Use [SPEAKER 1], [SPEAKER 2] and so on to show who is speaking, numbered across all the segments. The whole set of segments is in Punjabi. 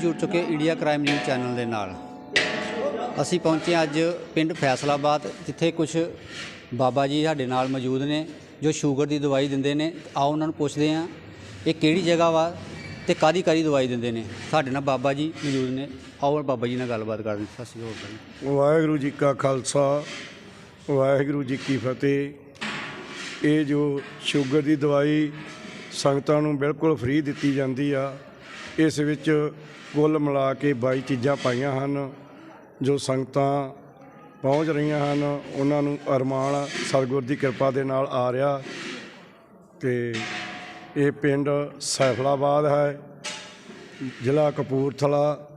[SPEAKER 1] ਜੁੜ ਚੁੱਕੇ ਇੰਡੀਆ ਕ੍ਰਾਈਮ ਨਿਊਜ਼ ਚੈਨਲ ਦੇ ਨਾਲ। ਅਸੀਂ ਪਹੁੰਚੇ ਹਾਂ ਅੱਜ ਪਿੰਡ ਫੈਸਲਾਬਾਦ, ਜਿੱਥੇ ਕੁਝ ਬਾਬਾ ਜੀ ਸਾਡੇ ਨਾਲ ਮੌਜੂਦ ਨੇ, ਜੋ ਸ਼ੂਗਰ ਦੀ ਦਵਾਈ ਦਿੰਦੇ ਨੇ। ਆਓ ਉਹਨਾਂ ਨੂੰ ਪੁੱਛਦੇ ਹਾਂ, ਇਹ ਕਿਹੜੀ ਜਗ੍ਹਾ ਵਾ ਤੇ ਕਾਦੀ ਕਾਦੀ ਦਵਾਈ ਦਿੰਦੇ ਨੇ? ਸਾਡੇ ਨਾਲ ਬਾਬਾ ਜੀ ਮੌਜੂਦ ਨੇ। ਆਓ ਬਾਬਾ ਜੀ ਨਾਲ ਗੱਲਬਾਤ ਕਰਦੇ ਸਤਿ ਸ਼੍ਰੀ ਅਕਾਲ
[SPEAKER 2] ਵਾਹਿਗੁਰੂ ਜੀ ਕਾ ਖਾਲਸਾ, ਵਾਹਿਗੁਰੂ ਜੀ ਕੀ ਫਤਿਹ। ਇਹ ਜੋ ਸ਼ੂਗਰ ਦੀ ਦਵਾਈ ਸੰਗਤਾਂ ਨੂੰ ਬਿਲਕੁਲ ਫ੍ਰੀ ਦਿੱਤੀ ਜਾਂਦੀ ਆ। ਇਸ ਵਿੱਚ ਕੁੱਲ ਮਿਲਾ ਕੇ 22 ਚੀਜ਼ਾਂ ਪਾਈਆਂ ਹਨ, ਜੋ ਸੰਗਤਾਂ ਪਹੁੰਚ ਰਹੀਆਂ ਹਨ। ਉਹਨਾਂ ਨੂੰ ਅਰਮਾਨ, ਸਤਿਗੁਰ ਦੀ ਕਿਰਪਾ ਦੇ ਨਾਲ ਆ ਰਿਹਾ। ਤੇ ਇਹ ਪਿੰਡ ਸੈਫਲਾਬਾਦ ਹੈ। ਜ਼ਿਲ੍ਹਾ ਕਪੂਰਥਲਾ,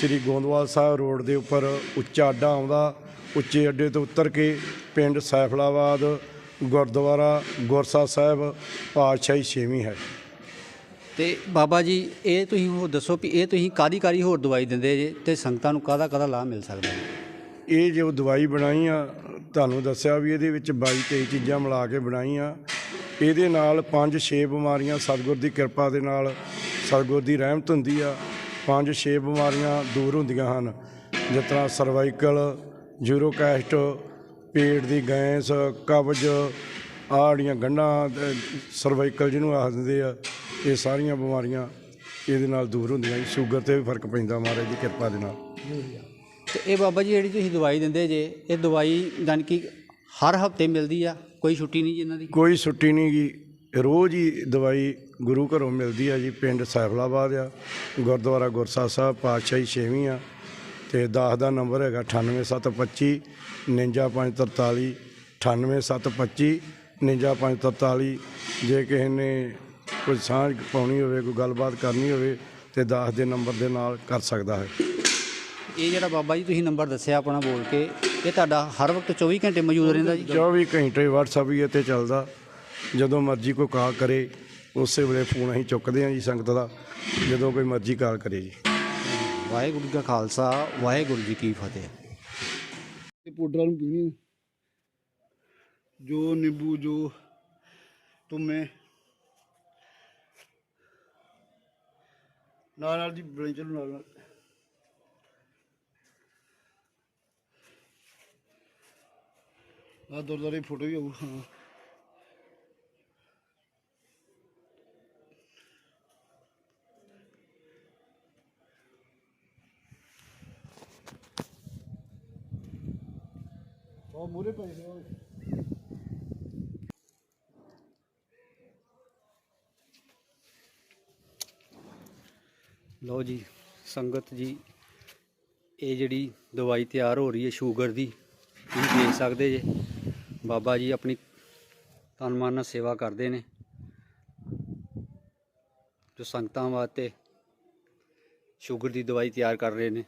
[SPEAKER 2] ਸ੍ਰੀ ਗੋਂਦਵਾਲ ਸਾਹਿਬ ਰੋਡ ਦੇ ਉੱਪਰ ਉੱਚਾ ਅੱਡਾ ਆਉਂਦਾ। ਉੱਚੇ ਅੱਡੇ ਤੋਂ ਉਤਰ ਕੇ ਪਿੰਡ ਸੈਫਲਾਬਾਦ, ਗੁਰਦੁਆਰਾ, ਗੁਰਸਾ ਸਾਹਿਬ, ਪਾਤਸ਼ਾਹੀ ਛੇਵੀਂ ਹੈ।
[SPEAKER 1] ਤੇ ਬਾਬਾ ਜੀ, ਇਹ ਤੁਸੀਂ ਹੋਰ ਦੱਸੋ ਵੀ ਇਹ ਤੁਸੀਂ ਕਾਦੀ ਕਾਦੀ ਹੋਰ ਦਵਾਈ ਦਿੰਦੇ ਜੇ ਤੇ ਸੰਗਤਾਂ ਨੂੰ ਕਾਦਾ ਕਾਦਾ ਲਾਭ ਮਿਲ ਸਕਦਾ ਹੈ?
[SPEAKER 2] ਇਹ ਜੋ ਦਵਾਈ ਬਣਾਈ ਆ ਤੁਹਾਨੂੰ ਦੱਸਿਆ ਵੀ ਇਹਦੇ ਵਿੱਚ 22 23 ਚੀਜ਼ਾਂ ਮਿਲਾ ਕੇ ਬਣਾਈ ਆ ਇਹਦੇ ਨਾਲ 5-6 ਬਿਮਾਰੀਆਂ, ਸਤਿਗੁਰ ਦੀ ਕਿਰਪਾ ਦੇ ਨਾਲ ਸਤਿਗੁਰ ਦੀ ਰਹਿਮਤ ਹੁੰਦੀ ਆ। 5-6 ਬਿਮਾਰੀਆਂ ਦੂਰ ਹੁੰਦੀਆਂ ਹਨ। ਜਿਸ ਤਰ੍ਹਾਂ ਸਰਵਾਈਕਲ, ਯੂਰੋਕੈਸਟ, ਪੇਟ ਦੀ ਗੈਸ, ਕਬਜ਼ ਆੜੀਆਂ ਗੰਢਾਂ ਸਰਵਾਈਕਲ ਜਿਹਨੂੰ ਆਖ ਦਿੰਦੇ ਆ ਇਹ ਸਾਰੀਆਂ ਬਿਮਾਰੀਆਂ ਇਹਦੇ ਨਾਲ ਦੂਰ ਹੁੰਦੀਆਂ ਜੀ। ਸ਼ੂਗਰ ਤੇ ਵੀ ਫ਼ਰਕ ਪੈਂਦਾ ਮਹਾਰਾਜ ਦੀ ਕਿਰਪਾ ਦੇ ਨਾਲ।
[SPEAKER 1] ਤੇ ਇਹ ਬਾਬਾ ਜੀ ਜਿਹੜੀ ਤੁਸੀਂ ਦਵਾਈ ਦਿੰਦੇ ਜੇ ਇਹ ਦਵਾਈ ਜਾਣੀ ਕਿ ਹਰ ਹਫ਼ਤੇ ਮਿਲਦੀ ਆ? ਕੋਈ ਛੁੱਟੀ ਨਹੀਂ ਜੀ ਇਹਨਾਂ ਦੀ?
[SPEAKER 2] ਕੋਈ ਛੁੱਟੀ ਨਹੀਂ ਗੀ ਰੋਜ਼ ਹੀ ਦਵਾਈ ਗੁਰੂ ਘਰੋਂ ਮਿਲਦੀ ਆ ਜੀ। ਪਿੰਡ ਸੈਫਲਾਬਾਦ ਆ ਗੁਰਦੁਆਰਾ ਗੁਰਸਾ ਸਾਹਿਬ ਪਾਤਸ਼ਾਹੀ ਛੇਵੀਂ ਆ। ਤੇ 10 ਦਾ ਨੰਬਰ ਹੈਗਾ 98725 59543 98725 59543 ਜੇ ਕਿਸੇ ਨੇ ਕੋਈ ਸਾਂਝ ਪਾਉਣੀ ਹੋਵੇ ਕੋਈ ਗੱਲਬਾਤ ਕਰਨੀ ਹੋਵੇ ਤੇ 10 ਦੇ ਨੰਬਰ ਦੇ ਨਾਲ ਕਰ ਸਕਦਾ ਹੈ।
[SPEAKER 1] ਇਹ ਜਿਹੜਾ ਬਾਬਾ ਜੀ ਤੁਸੀਂ ਨੰਬਰ ਦੱਸਿਆ ਆਪਣਾ ਬੋਲ ਕੇ ਇਹ ਤੁਹਾਡਾ ਹਰ ਵਕਤ 24 ਘੰਟੇ ਮੌਜੂਦ ਰਹਿੰਦਾ ਜੀ?
[SPEAKER 2] 24 ਘੰਟੇ WhatsApp ਹੀ ਇਹ ਤੇ ਚੱਲਦਾ। ਜਦੋਂ ਮਰਜ਼ੀ ਕੋਈ ਕਾਲ ਕਰੇ ਉਸੇ ਵੇਲੇ ਫੋਨ ਅਸੀਂ ਚੁੱਕਦੇ ਹਾਂ ਜੀ ਸੰਗਤ ਦਾ ਜਦੋਂ ਕੋਈ ਮਰਜ਼ੀ ਕਾਲ ਕਰੇ ਜੀ।
[SPEAKER 1] ਵਾਹਿਗੁਰੂ ਜੀ ਕਾ ਖਾਲਸਾ ਵਾਹਿਗੁਰੂ ਜੀ ਕੀ ਫਤਿਹ।
[SPEAKER 3] ਇਹ ਪਾਊਡਰਾਂ ਨੂੰ ਪੀਣੀ ਜੋ ਨਿੰਬੂ ਜੋ ਤੁਮੇ ਨਾਲ ਨਾਲ ਜੀ, ਬਣੇ ਚਲੋ ਨਾਲ ਨਾਲ। ਆ ਦੁਰਦਾਰੀ ਫੋਟੋ ਵੀ ਆਊ, ਹਾਂ। ਉਹ ਮੂਰੇ ਪੈ ਗਿਆ
[SPEAKER 1] ਲਓ ਜੀ ਸੰਗਤ ਜੀ ਇਹ ਜਿਹੜੀ ਦਵਾਈ ਤਿਆਰ ਹੋ ਰਹੀ ਹੈ ਸ਼ੂਗਰ ਦੀ ਤੁਸੀਂ ਦੇਖ ਸਕਦੇ ਜੇ। ਬਾਬਾ ਜੀ ਆਪਣੀ ਤਨ ਮਨ ਨਾਲ ਸੇਵਾ ਕਰਦੇ ਨੇ। ਜੋ ਸੰਗਤਾਂ ਵਾਸਤੇ ਸ਼ੂਗਰ ਦੀ ਦਵਾਈ ਤਿਆਰ ਕਰ ਰਹੇ ਨੇ।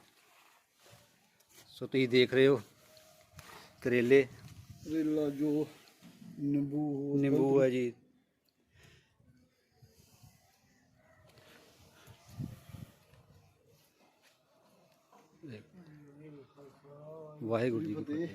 [SPEAKER 1] ਸੋ ਤੁਸੀਂ ਦੇਖ ਰਹੇ ਹੋ ਕਰੇਲੇ।
[SPEAKER 3] ਰੇਲਾ ਜੋ ਨਿੰਬੂ
[SPEAKER 1] ਨਿੰਬੂ ਹੈ ਜੀ। ਵਾਹਿਗੁਰੂ ਜੀ ਕੀ ਫਤਿਹ।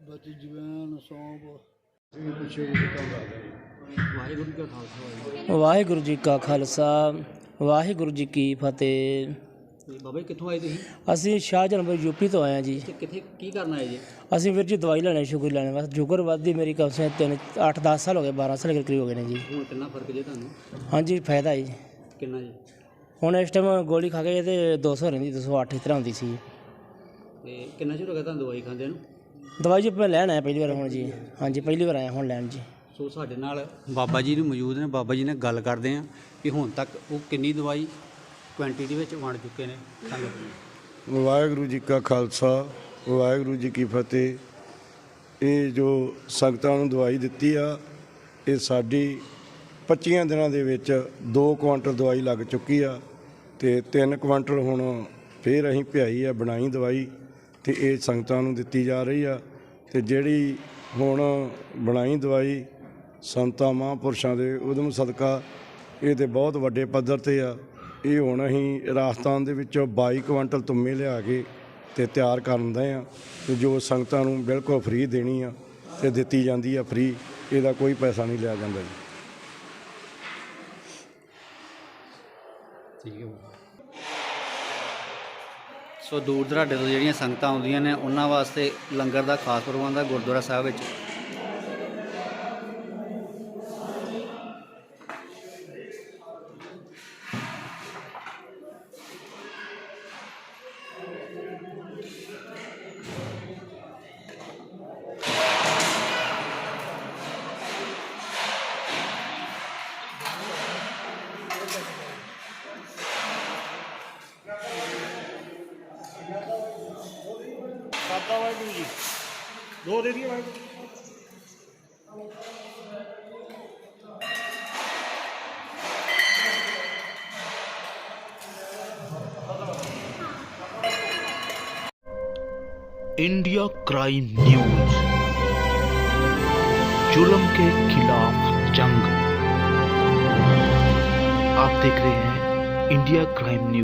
[SPEAKER 3] ਬਾਤੀ ਜਵੈਨ ਸੌਂਪ।
[SPEAKER 1] ਵਾਹਿਗੁਰੂ ਜੀ ਕਾ ਖਾਲਸਾ ਵਾਹਿਗੁਰੂ
[SPEAKER 4] ਜੀ ਕਾ ਖਾਲਸਾ ਵਾਹਿਗੁਰੂ ਜੀ ਕੀ ਫਤਿਹ।
[SPEAKER 1] ਬਾਬਾ ਜੀ ਕਿੱਥੋਂ ਆਏ ਤੁਸੀਂ?
[SPEAKER 4] ਅਸੀਂ ਸ਼ਾਹਜਹਾਨਪੁਰ ਯੂਪੀ ਤੋਂ ਆਏ ਹਾਂ ਜੀ।
[SPEAKER 1] ਕਿੱਥੇ ਕੀ ਕਰਨ ਆਏ ਜੀ?
[SPEAKER 4] ਅਸੀਂ ਵੀਰ ਜੀ ਦਵਾਈ ਲੈਣੇ ਸ਼ੂਗਰ ਲੈਣੇ ਬਸ ਸ਼ੂਗਰ ਵੱਧਦੀ ਮੇਰੀ ਕਮ ਸੇ ਤਿੰਨ 8 10 ਸਾਲ ਹੋ ਗਏ 12 ਸਾਲ ਦੇ ਕਰੀਬ ਹੋ ਗਏ ਨੇ ਜੀ।
[SPEAKER 1] ਹੁਣ ਕਿੰਨਾ ਫ਼ਰਕ ਜੇ ਤੁਹਾਨੂੰ?
[SPEAKER 4] ਹਾਂਜੀ ਫਾਇਦਾ ਜੀ।
[SPEAKER 1] ਕਿੰਨਾ ਜੀ?
[SPEAKER 4] ਹੁਣ ਇਸ ਟਾਈਮ ਗੋਲੀ ਖਾ ਕੇ ਤੇ 200 ਰਹਿੰਦੀ 208 ਇਸ ਤਰ੍ਹਾਂ ਹੁੰਦੀ ਸੀ।
[SPEAKER 1] ਤੇ ਕਿੰਨਾ ਚਿਰ ਹੋ ਗਿਆ ਤੁਹਾਨੂੰ ਦਵਾਈ ਖਾਂਦੇ ਨੂੰ?
[SPEAKER 4] ਦਵਾਈ ਜੀ ਮੈਂ ਲੈਣ ਆਇਆ ਪਹਿਲੀ ਵਾਰ ਹੁਣ ਜੀ। ਹਾਂਜੀ ਪਹਿਲੀ ਵਾਰ ਆਇਆ ਹੁਣ ਲੈਣ ਜੀ।
[SPEAKER 1] ਸੋ ਸਾਡੇ ਨਾਲ ਬਾਬਾ ਜੀ ਨੂੰ ਮੌਜੂਦ ਨੇ, ਬਾਬਾ ਜੀ ਨਾਲ ਗੱਲ ਕਰਦੇ ਆਂ ਕਿ ਹੁਣ ਤੱਕ ਉਹ ਕਿੰਨੀ ਦਵਾਈ ਕੁਆਂਟੀਟੀ ਵਿੱਚ ਵੰਡ ਚੁੱਕੇ ਨੇ ਸੰਗਤ ਨੂੰ।
[SPEAKER 2] ਵਾਹਿਗੁਰੂ ਜੀ ਕਾ ਖਾਲਸਾ, ਵਾਹਿਗੁਰੂ ਜੀ ਕੀ ਫਤਿਹ। ਇਹ ਜੋ ਸੰਗਤਾਂ ਨੂੰ ਦਵਾਈ ਦਿੱਤੀ ਆ, ਇਹ ਸਾਡੀ 25 ਦਿਨਾਂ ਦੇ ਵਿੱਚ 2 ਕੁਆਂਟਲ ਦਵਾਈ ਲੱਗ ਚੁੱਕੀ ਆ ਤੇ 3 ਕੁਆਂਟਲ ਹੁਣ ਫੇਰ ਅਸੀਂ ਭਿਆਈ ਆ, ਬਣਾਈ ਦਵਾਈ ਤੇ ਇਹ ਸੰਗਤਾਂ ਨੂੰ ਦਿੱਤੀ ਜਾ ਰਹੀ ਆ ਤੇ ਜਿਹੜੀ ਹੁਣ ਬਣਾਈ ਦਵਾਈ ਸੰਤਾਂ, ਮਹਾਂਪੁਰਸ਼ਾਂ ਦੇ ਉਦਮ ਸਦਕਾ ਇਹ ਤੇ ਬਹੁਤ ਵੱਡੇ ਪੱਧਰ ਤੇ ਆ। ਇਹ ਹੁਣ ਅਸੀਂ ਰਾਜਸਥਾਨ ਦੇ ਵਿੱਚੋਂ 22 ਕੁਇੰਟਲ ਤੁੰਮੇ ਲਿਆ ਕੇ ਤੇ ਤਿਆਰ ਕਰਨ ਦੇ ਆ ਤੇ ਜੋ ਸੰਗਤਾਂ ਨੂੰ ਬਿਲਕੁਲ ਫ੍ਰੀ ਦੇਣੀ ਆ ਤੇ ਦਿੱਤੀ ਜਾਂਦੀ ਆ ਫ੍ਰੀ, ਇਹਦਾ ਕੋਈ ਪੈਸਾ ਨਹੀਂ ਲਿਆ ਜਾਂਦਾ ਜੀ।
[SPEAKER 1] ਠੀਕ ਹੈ ਸੋ ਦੂਰ ਦਰਾਡੇ ਤੋਂ ਜਿਹੜੀਆਂ ਸੰਗਤਾਂ ਆਉਂਦੀਆਂ ਨੇ, ਉਹਨਾਂ ਵਾਸਤੇ ਲੰਗਰ ਦਾ ਖਾਸ ਪ੍ਰਬੰਧ ਹੈ ਗੁਰਦੁਆਰਾ ਸਾਹਿਬ ਵਿੱਚ।
[SPEAKER 5] India crime news. जुल्म के खिलाफ जंग। आप देख रहे हैं इंडिया क्राइम न्यूज़।